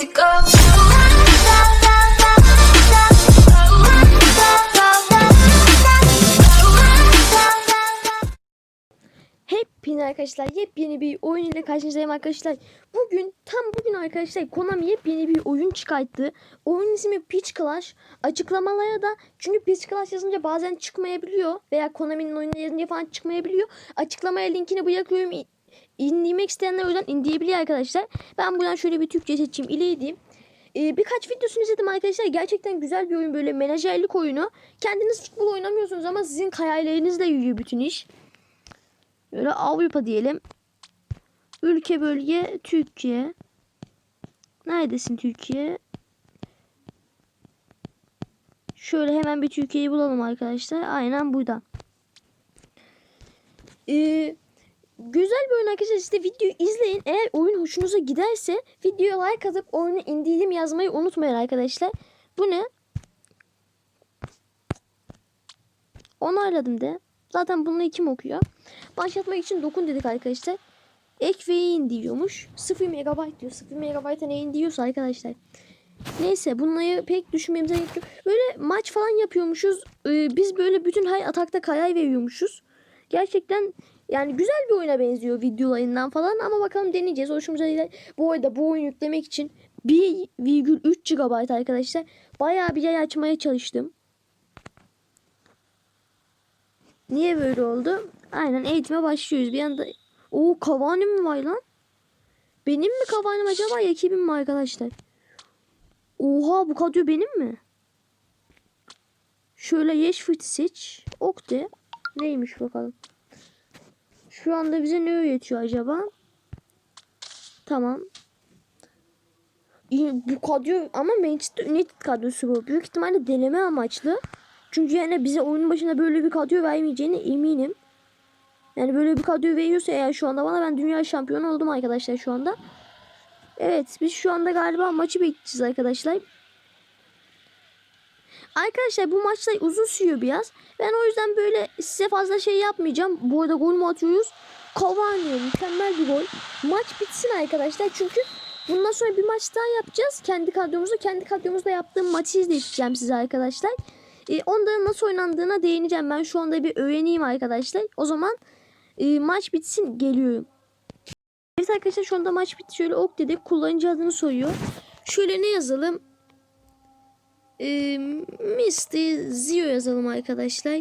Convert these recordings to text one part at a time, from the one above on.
go. Hepinize arkadaşlar yepyeni bir oyun ile karşınızdayım arkadaşlar. Bugün tam bugün arkadaşlar Konami yepyeni bir oyun çıkarttı. Oyun ismi Pitch Clash. Açıklamalara da çünkü Pitch Clash yazınca bazen çıkmayabiliyor veya Konami'nin oyunu yazınca falan çıkmayabiliyor. Açıklamaya linkini bırakıyorum. İndirmek isteyenler o yüzden indirebiliyor arkadaşlar. Ben buradan şöyle bir Türkçe seçeyim. İleydim. Ee, birkaç videosunu izledim arkadaşlar. Gerçekten güzel bir oyun böyle menajerlik oyunu. Kendiniz futbol oynamıyorsunuz ama sizin hayallerinizle yürüyor bütün iş. Böyle Avrupa diyelim. Ülke bölge Türkiye. Neredesin Türkiye? Şöyle hemen bir Türkiye'yi bulalım arkadaşlar. Aynen burada. Ee, güzel bir oyun arkadaşlar. De videoyu izleyin. Eğer oyun hoşunuza giderse videoya like atıp oyunu indirdim yazmayı unutmayın arkadaşlar. Bu ne? Onayladım de. Zaten bunu kim okuyor? Başlatmak için dokun dedik arkadaşlar. Ek ve indiriyormuş. 0 MB diyor. 0 MB'a ne indiriyorsa arkadaşlar. Neyse bunları pek düşünmemize gerek yok. Böyle maç falan yapıyormuşuz. Ee, biz böyle bütün hay atakta karar veriyormuşuz. Gerçekten yani güzel bir oyuna benziyor videolarından falan ama bakalım deneyeceğiz. Hoşumuza gider. Bu arada bu oyun yüklemek için 1,3 GB arkadaşlar. Bayağı bir yer açmaya çalıştım. Niye böyle oldu? Aynen eğitime başlıyoruz. Bir anda o Cavani mi var lan? Benim mi Cavani'm acaba rakibim mi arkadaşlar? Oha bu kadro benim mi? Şöyle yeş fıtı seç. Ok de. Neymiş bakalım. Şu anda bize ne öğretiyor acaba? Tamam. Bu kadro ama Manchester United kadrosu bu. Büyük ihtimalle deneme amaçlı. Çünkü yani bize oyunun başında böyle bir kadro vermeyeceğine eminim. Yani böyle bir kadro veriyorsa eğer şu anda bana ben dünya şampiyonu oldum arkadaşlar şu anda. Evet biz şu anda galiba maçı bekleyeceğiz arkadaşlar. Arkadaşlar bu maçlar uzun sürüyor biraz. Ben o yüzden böyle size fazla şey yapmayacağım. Bu arada gol mü atıyoruz? Cavani mükemmel bir gol. Maç bitsin arkadaşlar çünkü bundan sonra bir maç daha yapacağız. Kendi kadromuzda kendi kadromuzda yaptığım maçı izleteceğim size arkadaşlar. E, onların nasıl oynandığına değineceğim. Ben şu anda bir öğreneyim arkadaşlar. O zaman e, maç bitsin geliyorum. Evet arkadaşlar şu anda maç bitti. Şöyle ok dedik. Kullanıcı adını soruyor. Şöyle ne yazalım? E, Mr. Zio yazalım arkadaşlar.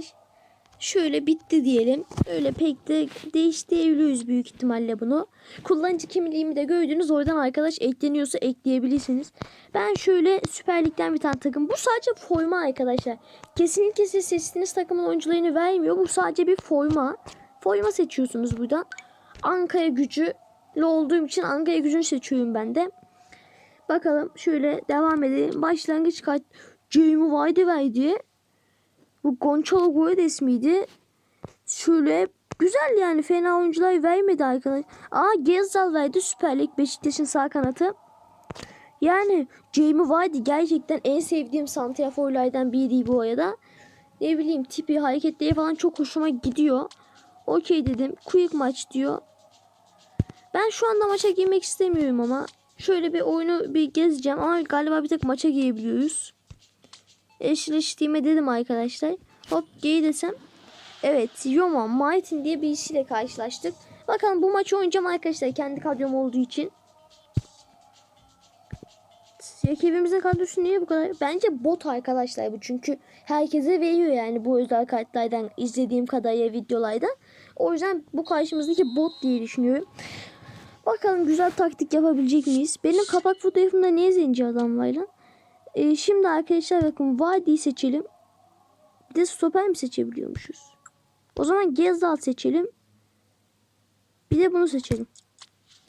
Şöyle bitti diyelim. Öyle pek de değiştirebiliyoruz büyük ihtimalle bunu. Kullanıcı kimliğimi de gördünüz. Oradan arkadaş ekleniyorsa ekleyebilirsiniz. Ben şöyle Süper Lig'den bir tane takım. Bu sadece forma arkadaşlar. Kesinlikle size seçtiğiniz takımın oyuncularını vermiyor. Bu sadece bir forma. Forma seçiyorsunuz buradan. Ankara gücü olduğum için Ankara gücünü seçiyorum ben de. Bakalım şöyle devam edelim. Başlangıç kart Jamie verdi. Bu Gonçalo Guedes miydi? Şöyle güzel yani fena oyuncular vermedi arkadaş. Aa Gezzal verdi Süper Lig Beşiktaş'ın sağ kanatı. Yani Jamie Vardy gerçekten en sevdiğim santraforlardan biri bu arada. Ne bileyim tipi hareketleri falan çok hoşuma gidiyor. Okey dedim. Quick maç diyor. Ben şu anda maça girmek istemiyorum ama. Şöyle bir oyunu bir gezeceğim ama galiba bir tek maça girebiliyoruz. Eşleştiğime dedim arkadaşlar. Hop geri desem. Evet Yoma Martin diye birisiyle karşılaştık. Bakalım bu maçı oynayacağım arkadaşlar kendi kadrom olduğu için. Rakibimizin kadrosu niye bu kadar? Bence bot arkadaşlar bu çünkü herkese veriyor yani bu özel kartlardan izlediğim kadarıyla videolarda. O yüzden bu karşımızdaki bot diye düşünüyorum. Bakalım güzel taktik yapabilecek miyiz? Benim kapak fotoğrafımda niye zenci adam var lan? Ee, şimdi arkadaşlar bakın Vadi'yi seçelim. Bir de stoper mi seçebiliyormuşuz? O zaman Gezdal seçelim. Bir de bunu seçelim.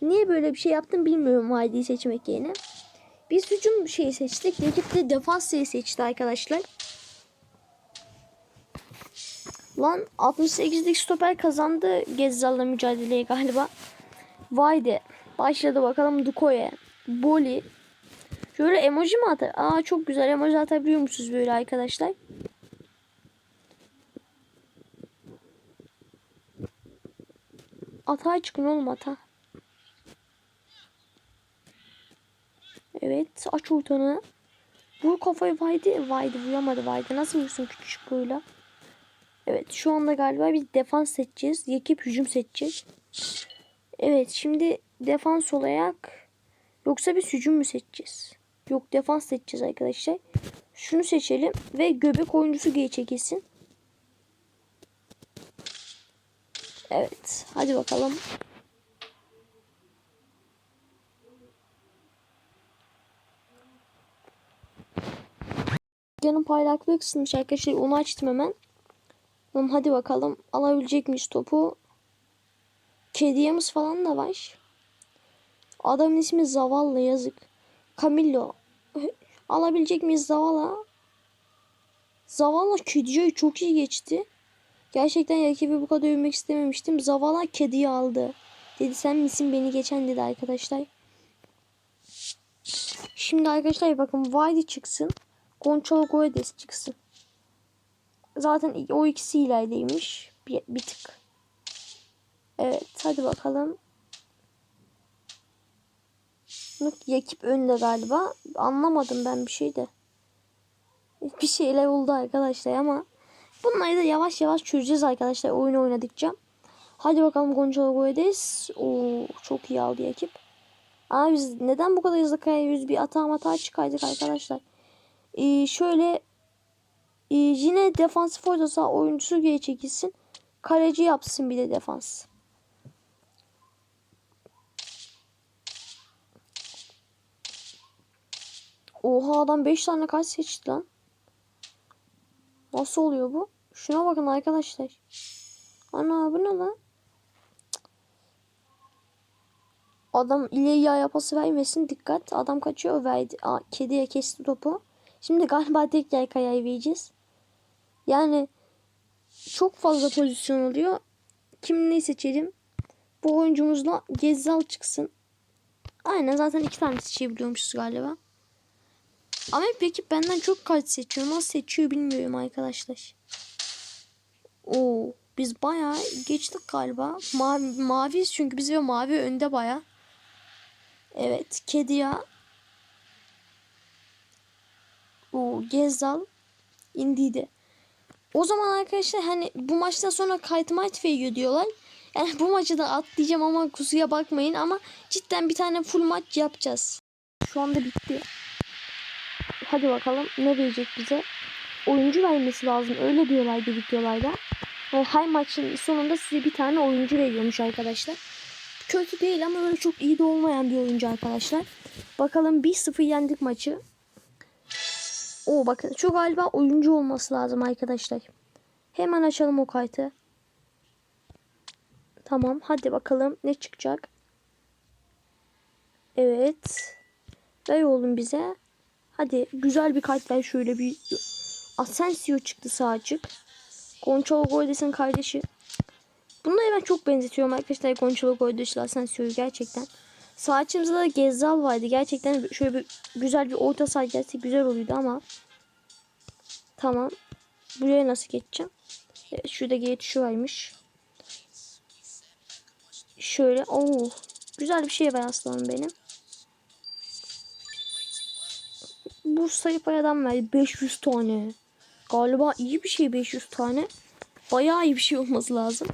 Niye böyle bir şey yaptım bilmiyorum Vadi'yi seçmek yerine. Biz hücum şeyi seçtik. Rakip de defans şeyi seçti arkadaşlar. Lan 68'lik stoper kazandı Gezzal'la mücadeleye galiba. Vayde. Başladı bakalım Dukoye. Boli. Şöyle emoji mi atar? Aa çok güzel emoji atabiliyor musunuz böyle arkadaşlar? Atağa çıkın oğlum ata. Evet aç ortanı. Vur kafayı Vaydi. Vaydi vuramadı Vaydi. Nasıl vursun küçük boyla? Evet şu anda galiba bir defans seçeceğiz. Yakip hücum seçeceğiz. Evet şimdi defans olarak yoksa bir hücum mu seçeceğiz? Yok defans seçeceğiz arkadaşlar. Şunu seçelim ve göbek oyuncusu G çekilsin. Evet hadi bakalım. Canım parlaklığı kısılmış arkadaşlar. Onu açtım hemen. Tamam hadi bakalım. Alabilecek miyiz topu? Kediyemiz falan da var. Adamın ismi Zavallı yazık. Camillo. Alabilecek miyiz Zavala? Zavala Kediye'yi çok iyi geçti. Gerçekten rakibi bu kadar övmek istememiştim. Zavala kediyi aldı. Dedi sen misin beni geçen dedi arkadaşlar. Şimdi arkadaşlar bakın Vaydi çıksın. Gonçalo Guedes çıksın. Zaten o ikisi ilerideymiş. Bir, bir tık. Evet hadi bakalım. Yok Yakip önde galiba. Anlamadım ben bir şey de. Bir şeyler oldu arkadaşlar ama bunları da yavaş yavaş çözeceğiz arkadaşlar oyun oynadıkça. Hadi bakalım Gonçalo Guedes. Oo çok iyi aldı Yakip. Ama biz neden bu kadar hızlı kayıyoruz? Bir hata hata çıkardık arkadaşlar. Ee, şöyle ee, yine defansif orta oyuncusu geri çekilsin. Kaleci yapsın bir de defans. Oha adam 5 tane kaç seçti lan. Nasıl oluyor bu? Şuna bakın arkadaşlar. Ana bu ne lan? Adam ileri ayağa pası vermesin. Dikkat. Adam kaçıyor. Verdi. Aa, kediye kesti topu. Şimdi galiba tek yer kayayı vereceğiz. Yani çok fazla pozisyon oluyor. Kim ne seçelim? Bu oyuncumuzla Gezzal çıksın. Aynen zaten iki tane seçebiliyormuşuz galiba. Ama peki benden çok kart seçiyor. Nasıl seçiyor bilmiyorum arkadaşlar. Oo, biz bayağı geçtik galiba. Mavi, maviyiz çünkü biz ve mavi önde bayağı. Evet, kedi ya. O Gezzal indiydi. O zaman arkadaşlar hani bu maçtan sonra kayıt maç veriyor diyorlar. Yani bu maçı da atlayacağım ama kusuya bakmayın ama cidden bir tane full maç yapacağız. Şu anda bitti. Hadi bakalım ne verecek bize. Oyuncu vermesi lazım. Öyle diyorlardı videolarda. Yani her maçın sonunda size bir tane oyuncu veriyormuş arkadaşlar. Kötü değil ama öyle çok iyi de olmayan bir oyuncu arkadaşlar. Bakalım 1-0 yendik maçı. O bakın şu galiba oyuncu olması lazım arkadaşlar. Hemen açalım o kaydı. Tamam hadi bakalım ne çıkacak. Evet. Ver oğlum bize. Hadi güzel bir kart ver şöyle bir. Asensio çıktı sağ açık. Gonçalo Guedes'in kardeşi. Bunları ben çok benzetiyorum arkadaşlar Gonçalo Guedes ile Asensio'yu gerçekten. Sağ da Gezzal vardı. Gerçekten şöyle bir güzel bir orta saha gelse güzel oluyordu ama. Tamam. Buraya nasıl geçeceğim? Evet, şurada G tuşu varmış. Şöyle. Oo, güzel bir şey var aslanım benim. Bu sayı paradan verdi. 500 tane. Galiba iyi bir şey 500 tane. Bayağı iyi bir şey olması lazım.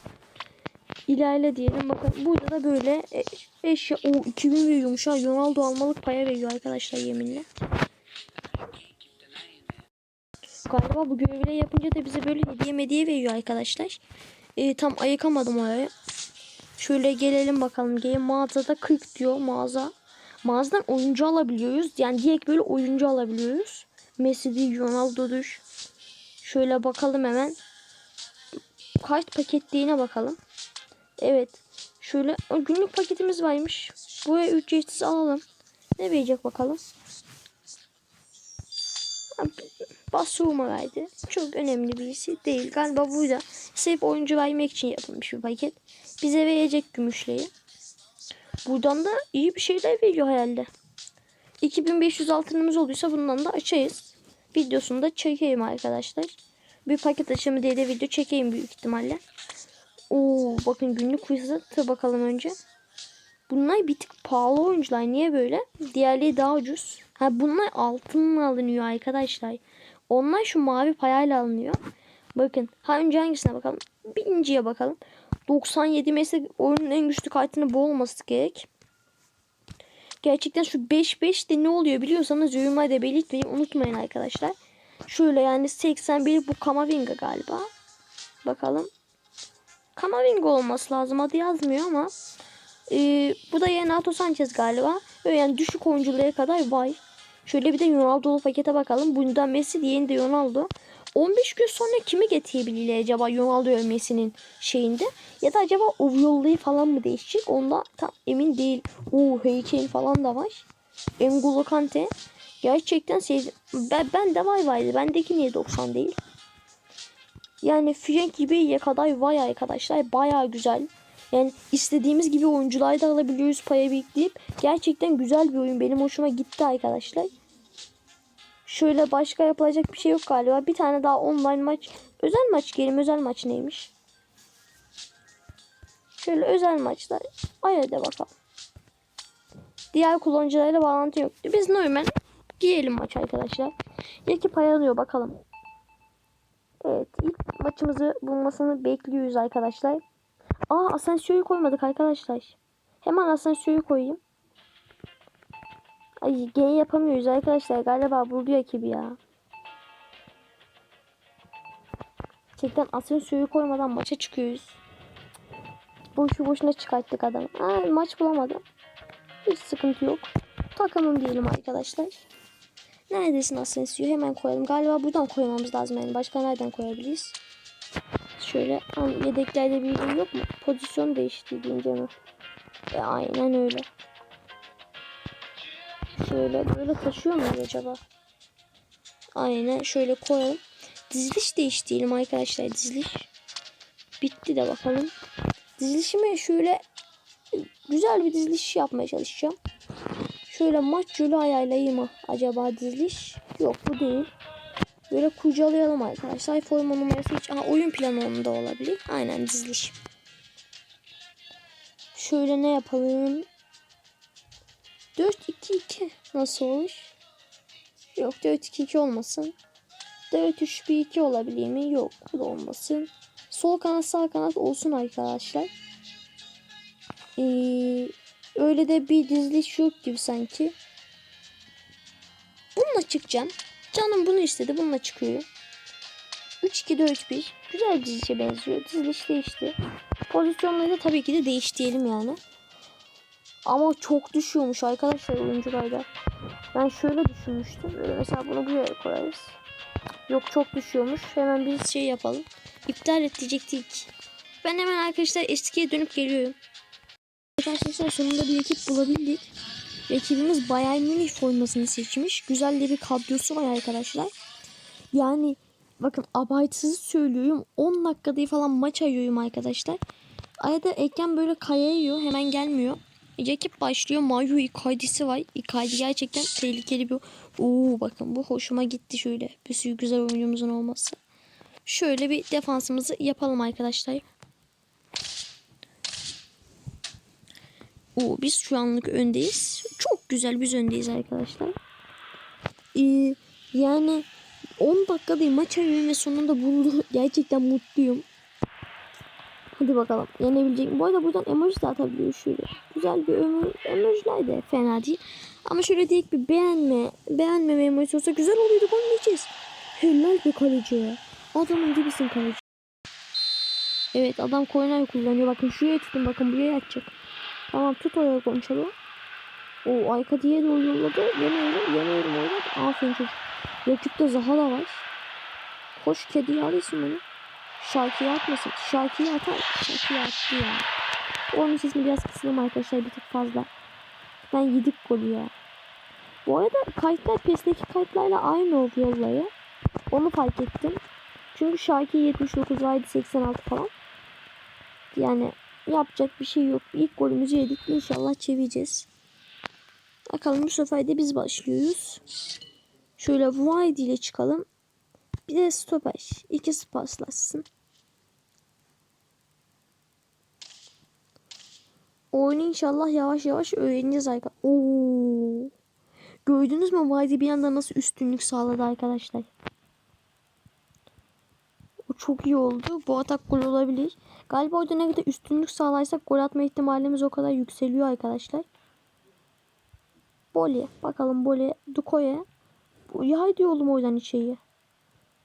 İlerle diyelim. Bakın burada da böyle e, eşya. O 2000 veriyormuş ha. Ronaldo almalık paya veriyor arkadaşlar yeminle. Galiba bu görevleri yapınca da bize böyle hediye mediye veriyor arkadaşlar. E, tam ayıkamadım oraya. Şöyle gelelim bakalım. Gelin mağazada 40 diyor mağaza. Mağazadan oyuncu alabiliyoruz. Yani direkt böyle oyuncu alabiliyoruz. Messi Ronaldo'dur. Şöyle bakalım hemen. Kart paketliğine bakalım. Evet. Şöyle günlük paketimiz varmış. Buraya ücretsiz alalım. Ne verecek bakalım. Basuma verdi. Çok önemli birisi değil. Galiba burada sırf oyuncu vermek için yapılmış bir paket. Bize verecek gümüşleyi. Buradan da iyi bir şeyler veriyor herhalde. 2500 altınımız olduysa bundan da açayız. Videosunu da çekeyim arkadaşlar. Bir paket açımı diye de video çekeyim büyük ihtimalle. Oo bakın günlük fırsatı bakalım önce. Bunlar bir tık pahalı oyuncular. Niye böyle? Diğerleri daha ucuz. Ha bunlar altınla alınıyor arkadaşlar. Onlar şu mavi payayla alınıyor. Bakın. Ha önce hangisine bakalım? Birinciye bakalım. 97 mesela oyunun en güçlü kartının bu olması gerek. Gerçekten şu 5-5 de ne oluyor biliyorsanız yorumlarda belirtmeyi unutmayın arkadaşlar. Şöyle yani 81 bu Kamavinga galiba. Bakalım. Kamavinga olması lazım. Adı yazmıyor ama. Ee, bu da Renato Sanchez galiba. Böyle yani düşük oyunculara kadar var. Şöyle bir de Ronaldo'lu pakete bakalım. Bundan Messi diğerini de Ronaldo. 15 gün sonra kimi getirebilirler acaba Ronaldo ve Messi'nin şeyinde? Ya da acaba Ovyollu'yu falan mı değişecek? Onda tam emin değil. Oo Heykel falan da var. N'Golo Kante. Gerçekten sevdim. Ben, ben de vay vaydı. Bendeki niye 90 değil? Yani Frank Ribery'e kadar vay arkadaşlar. Baya güzel. Yani istediğimiz gibi oyuncular da alabiliyoruz paya biriktirip. Gerçekten güzel bir oyun. Benim hoşuma gitti arkadaşlar. Şöyle başka yapılacak bir şey yok galiba. Bir tane daha online maç. Özel maç gelin. Özel maç neymiş? Şöyle özel maçlar. Haydi bakalım. Diğer kullanıcılarla bağlantı yok. Biz normal girelim maç arkadaşlar. İlk pay alıyor bakalım. Evet ilk maçımızı bulmasını bekliyoruz arkadaşlar. Aa Asensio'yu koymadık arkadaşlar. Hemen Asensio'yu koyayım. Ay gene yapamıyoruz arkadaşlar. Galiba buldu ekibi ya. Gerçekten Asensio'yu koymadan maça çıkıyoruz. Boşu boşuna çıkarttık adamı. Aa, maç bulamadım. Hiç sıkıntı yok. Takımım diyelim arkadaşlar. Neredesin Asensio? Hemen koyalım. Galiba buradan koymamız lazım yani. Başka nereden koyabiliriz? Şöyle yedeklerde bir yok mu? Pozisyon değişti deyince mi? E, aynen öyle. Şöyle böyle taşıyor mu acaba? Aynen şöyle koyalım. Diziliş değiştirelim arkadaşlar. Diziliş. Bitti de bakalım. Dizilişime şöyle güzel bir diziliş yapmaya çalışacağım. Şöyle maç yolu ayarlayayım mı? Acaba diziliş? Yok bu değil. Böyle kurcalayalım arkadaşlar. Forma numarası hiç... Aha, oyun planı onda olabilir. Aynen diziliş. Şöyle ne yapalım? 4-2-2 nasıl olur? Yok 4-2-2 olmasın. 4-3-1-2 olabilir mi? Yok bu da olmasın. Sol kanat sağ kanat olsun arkadaşlar. Ee, öyle de bir diziliş yok gibi sanki. Bununla çıkacağım. Canım bunu istedi. Bununla çıkıyor. 3-2-4-1. Güzel dizilişe benziyor. Diziliş değişti. Pozisyonları da tabii ki de değiştirelim yani. Ama çok düşüyormuş arkadaşlar oyuncularda. Ben şöyle düşünmüştüm. Mesela bunu buraya koyarız. Yok çok düşüyormuş. Hemen bir şey yapalım. İptal et diyecektik. Ben hemen arkadaşlar eskiye dönüp geliyorum. Arkadaşlar sonunda bir ekip bulabildik. Ekibimiz Bayern Münih formasını seçmiş. Güzel de bir kadrosu var arkadaşlar. Yani bakın abartısız söylüyorum. 10 dakikada falan maç ayıyorum arkadaşlar. Arada ekran böyle kayıyor. Hemen gelmiyor. Ekip başlıyor. Mario Icardi'si var. Icardi gerçekten tehlikeli bir... Oo bakın bu hoşuma gitti şöyle. Bir sürü güzel oyuncumuzun olması. Şöyle bir defansımızı yapalım arkadaşlar. Oo, biz şu anlık öndeyiz. Çok güzel biz öndeyiz arkadaşlar. Ee, yani 10 dakikada maç arıyorum ve sonunda buldu. Gerçekten mutluyum. Hadi bakalım yenebilecek. Bu arada buradan emoji de atabiliyor şöyle. Güzel bir emoji, emojiler de fena değil. Ama şöyle direkt bir beğenme, beğenmeme emojisi olsa güzel oluyordu. Gol yiyeceğiz. Helal bir kaleci. Adamın gibisin kaleci. Evet adam korner kullanıyor. Bakın şuraya tutun bakın buraya atacak. Tamam tut oraya konuşalım. O Ayka diye doğru yolladı. Yeneyelim yeneyelim oynadı. Aferin çocuk. Rakipte Zaha da var. Koş kedi arıyorsun beni. Şarkıyı atmasın. Şarkıyı atar. Şarkıyı attı ya. Onun sesini biraz kısayım arkadaşlar bir tık fazla. Ben yedik golü ya. Bu arada kayıtlar PES'teki kayıtlarla aynı o yollayı. Onu fark ettim. Çünkü şarkı 79 vardı 86 falan. Yani yapacak bir şey yok. İlk golümüzü yedik. İnşallah çevireceğiz. Bakalım bu sefer de biz başlıyoruz. Şöyle wide ile çıkalım. Bir de stoper. İkisi paslaşsın. Oyunu inşallah yavaş yavaş öğreneceğiz arkadaşlar. Oo. Gördünüz mü Vaydi bir anda nasıl üstünlük sağladı arkadaşlar. O çok iyi oldu. Bu atak gol olabilir. Galiba orada ne kadar üstünlük sağlarsak gol atma ihtimalimiz o kadar yükseliyor arkadaşlar. Boli. Bakalım Boli. Duko'ya. Yay oğlum oradan içeriye.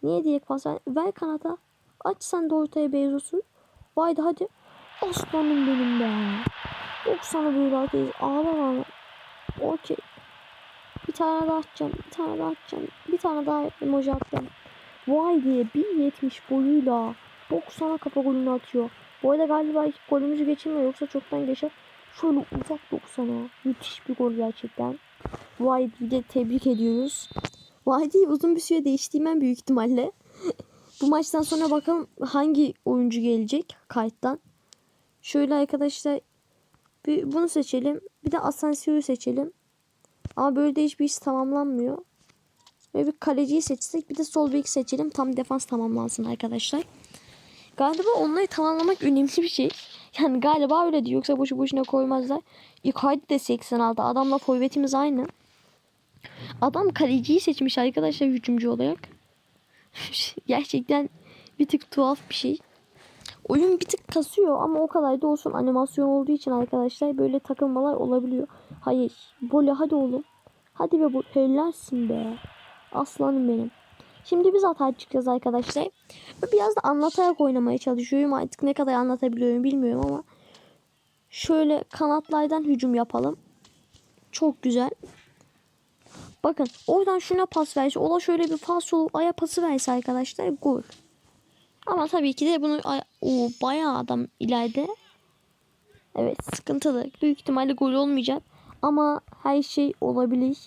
Niye diye pas ver. Kanata. Aç sen de ortaya Bezos'u. Vaydi hadi. Aslanım benim be. Yok sana böyle atayız. Ağla ağla. Okey. Bir tane daha atacağım. Bir tane daha atacağım. Bir tane daha emoji atacağım. Vay diye 1.70 boyuyla 90'a kafa golünü atıyor. Bu arada galiba golümüzü geçirmiyor yoksa çoktan geçer. Şöyle uzak 90'a. Müthiş bir gol gerçekten. Vay de tebrik ediyoruz. Vay uzun bir süre değiştiğim büyük ihtimalle. Bu maçtan sonra bakalım hangi oyuncu gelecek kayıttan. Şöyle arkadaşlar bir bunu seçelim. Bir de Asensio'yu seçelim. Ama böyle de hiçbir iş tamamlanmıyor. Ve bir kaleciyi seçsek bir de sol bek seçelim. Tam defans tamamlansın arkadaşlar. Galiba onları tamamlamak önemli bir şey. Yani galiba öyle diyor. Yoksa boşu boşuna koymazlar. Icardi de 86. Adamla forvetimiz aynı. Adam kaleciyi seçmiş arkadaşlar hücumcu olarak. Gerçekten bir tık tuhaf bir şey. Oyun bir tık kasıyor ama o kadar da olsun animasyon olduğu için arkadaşlar böyle takılmalar olabiliyor. Hayır. Böyle hadi oğlum. Hadi be bu helalsin be. Aslanım benim. Şimdi biz hata çıkacağız arkadaşlar. Biraz da anlatarak oynamaya çalışıyorum. Artık ne kadar anlatabiliyorum bilmiyorum ama. Şöyle kanatlardan hücum yapalım. Çok güzel. Bakın oradan şuna pas verse. Ola şöyle bir pas olup aya pası verse arkadaşlar gol. Ama tabii ki de bunu o bayağı adam ileride. Evet sıkıntılı. Büyük ihtimalle gol olmayacak. Ama her şey olabilir.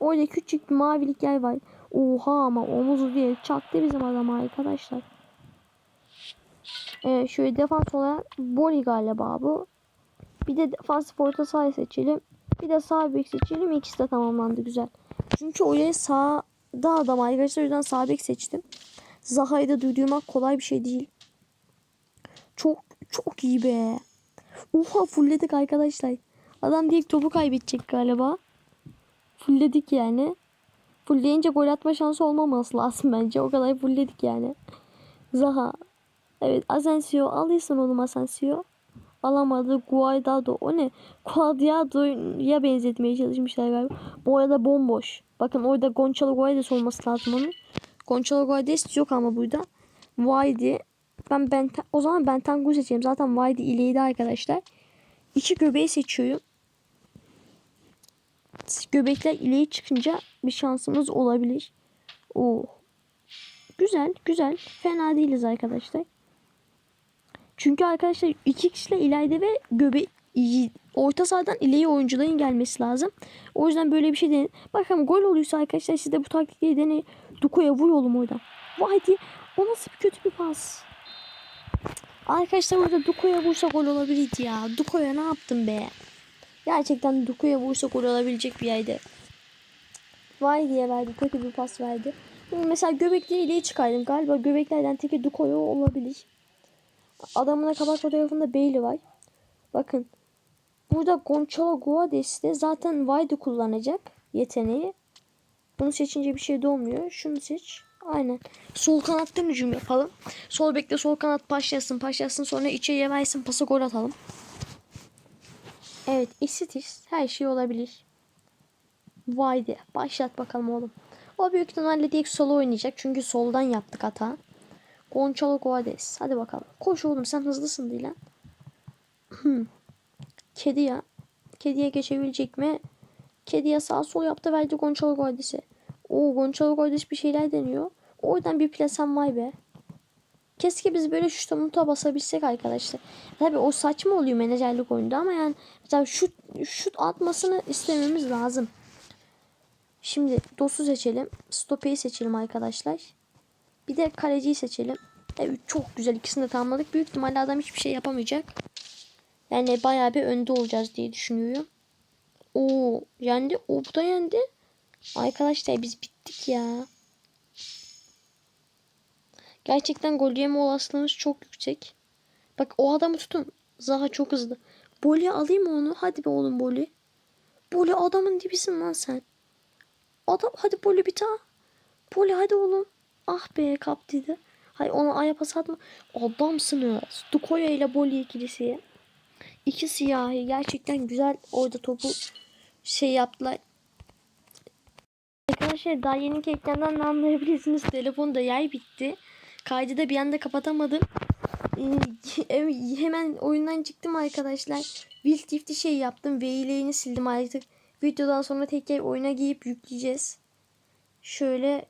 Orada küçük bir mavilik yer var. Oha ama omuzu diye çaktı bizim adam arkadaşlar. Evet şöyle defans olarak Boli galiba bu. Bir de defansif orta saha seçelim. Bir de sağ bek seçelim. İkisi de tamamlandı güzel. Çünkü oraya sağda adam arkadaşlar. O yüzden sağ bek seçtim. Zaha'yı da durdurmak kolay bir şey değil. Çok çok iyi be. Oha fullledik arkadaşlar. Adam direkt topu kaybedecek galiba. Fullledik yani. Fullleyince gol atma şansı olmaması lazım bence. O kadar fullledik yani. Zaha. Evet Asensio. Alıyorsun oğlum Asensio. Alamadı. Guaidado. O ne? Guaidado'ya benzetmeye çalışmışlar galiba. Bu arada bomboş. Bakın orada Gonçalo Guaides olması lazım onun. Gonçalo Guaides yok ama burada. Vaydi. Ben Benten, o zaman Bentancur seçeyim. Zaten Vaydi ileydi arkadaşlar. İki göbeği seçiyorum. Göbekler ileyi çıkınca bir şansımız olabilir. Oo. Güzel, güzel. Fena değiliz arkadaşlar. Çünkü arkadaşlar iki kişiyle ileride ve göbe orta sahadan ileri oyuncuların gelmesi lazım. O yüzden böyle bir şey deneyin. Bakalım gol oluyorsa arkadaşlar siz de bu taktikleri deneyin. Duko'ya vuy oğlum orada. Vay diye. O nasıl bir kötü bir pas. Arkadaşlar orada Duko'ya vursa gol olabilirdi ya. Duko'ya ne yaptın be? Gerçekten Duko'ya vursa gol olabilecek bir yerde. Vay diye verdi. Kötü bir pas verdi. Mesela göbekleri ileri çıkardım. Galiba göbeklerden teki Duko'ya olabilir. Adamın kapak fotoğrafında Bailey var. Bakın. Burada Gonçalo Guades'te zaten Vaydi kullanacak yeteneği. Bunu seçince bir şey de olmuyor. Şunu seç. Aynen. Sol kanattan hücum yapalım. Sol bekle sol kanat başlasın başlasın sonra içeriye versin pası gol atalım. Evet eşitiz. Her şey olabilir. Vaydi. Başlat bakalım oğlum. O büyük ihtimalle direkt sola oynayacak. Çünkü soldan yaptık hata. Gonçalo Guades. Hadi bakalım. Koş oğlum sen hızlısın değil lan. Kedi ya. Kediye geçebilecek mi? Kediye sağ sol yaptı verdi Gonçalo Guades'e. Oo Gonçalo Guades bir şeyler deniyor. Oradan bir plasem vay be. Keşke biz böyle şuta muta basabilsek arkadaşlar. Tabi o saçma oluyor menajerlik oyunda ama yani mesela şut, şut atmasını istememiz lazım. Şimdi dosu seçelim. Stopeyi seçelim arkadaşlar. Bir de kaleciyi seçelim. Evet çok güzel ikisini de tamamladık. Büyük ihtimalle adam hiçbir şey yapamayacak. Yani bayağı bir önde olacağız diye düşünüyorum. Oo yendi. O bu da yendi. Arkadaşlar biz bittik ya. Gerçekten gol yeme olasılığımız çok yüksek. Bak o adamı tutun. Zaha çok hızlı. Boli alayım mı onu? Hadi be oğlum Boli. Boli adamın dibisin lan sen. Adam hadi Boli bir daha. Boli hadi oğlum. Ah be kaptıydı. Hay ona aya pas atma. Adamsınız. Dukoya ile Boli ikilisi. İki siyahi gerçekten güzel orada topu şey yaptılar. Arkadaşlar daha yeni ekrandan da anlayabilirsiniz. Telefonda yay bitti. Kaydı da bir anda kapatamadım. Ee, hemen oyundan çıktım arkadaşlar. Wild Rift'i şey yaptım. VLA'ini sildim artık. Videodan sonra tekrar oyuna giyip yükleyeceğiz. Şöyle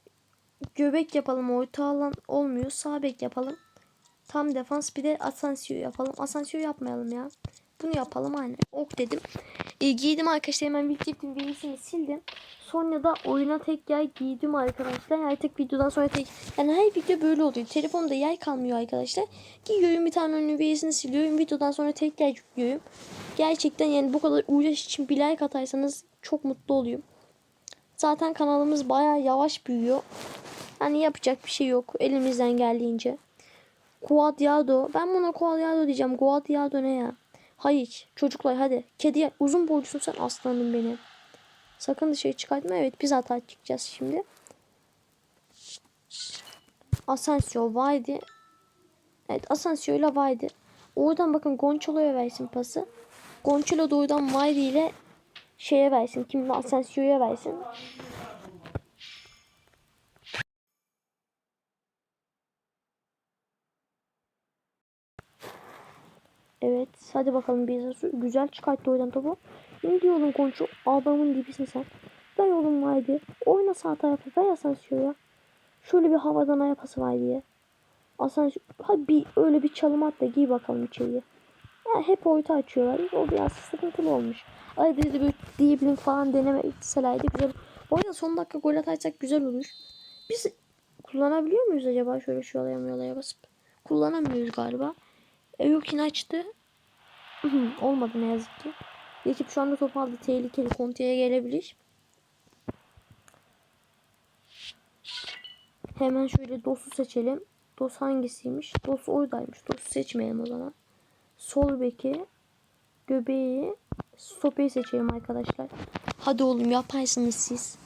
göbek yapalım. Orta alan olmuyor. Sağ bek yapalım. Tam defans bir de Asensio yapalım. Asensio yapmayalım ya. Bunu yapalım aynen. Ok dedim. E, giydim arkadaşlar hemen Rift'in VLA'sini sildim. Sonra da oyuna tek yay giydim arkadaşlar. Artık videodan sonra tek yani her video böyle oluyor. Telefonda yay kalmıyor arkadaşlar. Giyiyorum bir tane önünün VS'ini siliyorum. Videodan sonra tek yay yüklüyorum. Gerçekten yani bu kadar uğraş için bir like atarsanız çok mutlu oluyorum. Zaten kanalımız baya yavaş büyüyor. Hani yapacak bir şey yok elimizden geldiğince. Quadrado. Ben buna Quadrado diyeceğim. Quadrado ne ya? Hayır. Çocuklar hadi. Kedi uzun boylusun sen aslanım benim. Sakın dışarı çıkartma. Evet biz hata çıkacağız şimdi. Asensio Vaydi. Evet Asensio ile Vaydi. Oradan bakın Gonçalo'ya versin pası. Gonçalo da oradan Vaydi ile şeye versin. Kimle Asensio'ya versin. Evet. Hadi bakalım bir güzel çıkarttı oradan topu. Ne diyorum Gonço? Adamın dibisin sen. Ver oğlum Vaydi. Oyna sağ tarafa. Ver Asensio'ya. Şöyle bir havadan ayak pası var diye. Asensio. Hadi bir öyle bir çalım at da giy bakalım içeriye. Ya hep orta açıyorlar. O biraz sıkıntılı olmuş. Arada bir böyle dribbling falan deneme etselerdi güzel. Bu arada son dakika gol atarsak güzel olur. Biz kullanabiliyor muyuz acaba şöyle şu olaya olaya basıp? Kullanamıyoruz galiba. Evokin açtı. Olmadı ne yazık ki. Ekip şu anda top aldı. Tehlikeli kontiye gelebilir. Hemen şöyle DOS'u seçelim. DOS hangisiymiş? DOS oradaymış. DOS'u seçmeyelim o zaman. Sol beki, göbeği, stoperi seçelim arkadaşlar. Hadi oğlum yaparsınız siz.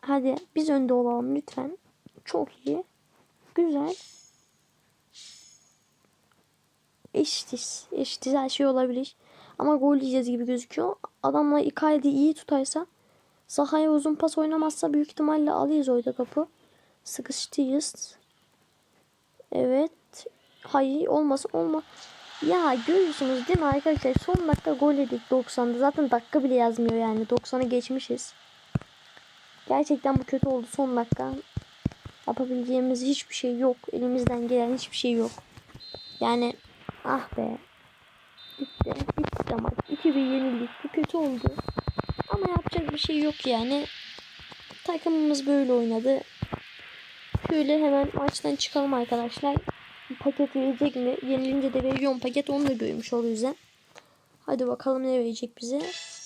Hadi biz önde olalım lütfen. Çok iyi. Güzel. Eşitiz. Eşitiz her şey olabilir. Ama gol yiyeceğiz gibi gözüküyor. Adamla Icardi iyi tutarsa sahaya uzun pas oynamazsa büyük ihtimalle alıyız orada topu. Sıkıştıyız. Evet. Hayır olmasın olma. Ya görüyorsunuz değil mi arkadaşlar? Son dakika gol yedik 90'da. Zaten dakika bile yazmıyor yani. 90'ı geçmişiz. Gerçekten bu kötü oldu son dakika. Yapabileceğimiz hiçbir şey yok. Elimizden gelen hiçbir şey yok. Yani ah be. Bitti. Bitti ama. 2-1 yenildik. Bu kötü oldu. Ama yapacak bir şey yok yani. Takımımız böyle oynadı. Şöyle hemen maçtan çıkalım arkadaşlar. Paket verecek mi? Yenilince de veriyorum paket. Onu da görmüş oluyoruz hem. Hadi bakalım ne verecek bize.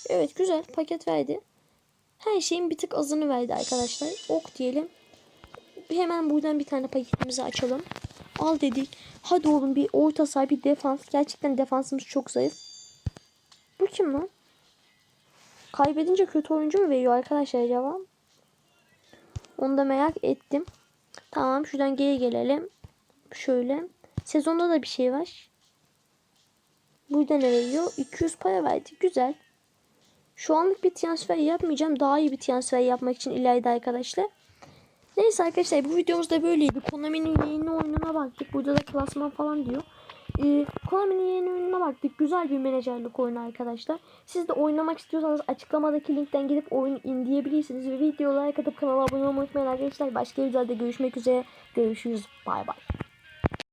Evet güzel paket verdi. Her şeyin bir tık azını verdi arkadaşlar. Ok diyelim. Hemen buradan bir tane paketimizi açalım. Al dedik. Hadi oğlum bir orta saha bir defans. Gerçekten defansımız çok zayıf. Bu kim lan? Kaybedince kötü oyuncu mu veriyor arkadaşlar acaba? Onu da merak ettim. Tamam şuradan geri gelelim. Şöyle. Sezonda da bir şey var. Burada ne veriyor? 200 para verdi. Güzel. Şu anlık bir transfer yapmayacağım. Daha iyi bir transfer yapmak için ileride arkadaşlar. Neyse arkadaşlar bu videomuz da böyleydi. Konami'nin yeni oyununa baktık. Burada da klasman falan diyor. Ee, Konami'nin yeni oyununa baktık. Güzel bir menajerlik oyunu arkadaşlar. Siz de oynamak istiyorsanız açıklamadaki linkten gidip oyunu indirebilirsiniz. Ve videoya like atıp kanala abone olmayı unutmayın arkadaşlar. Başka videoda görüşmek üzere. Görüşürüz. Bay bay.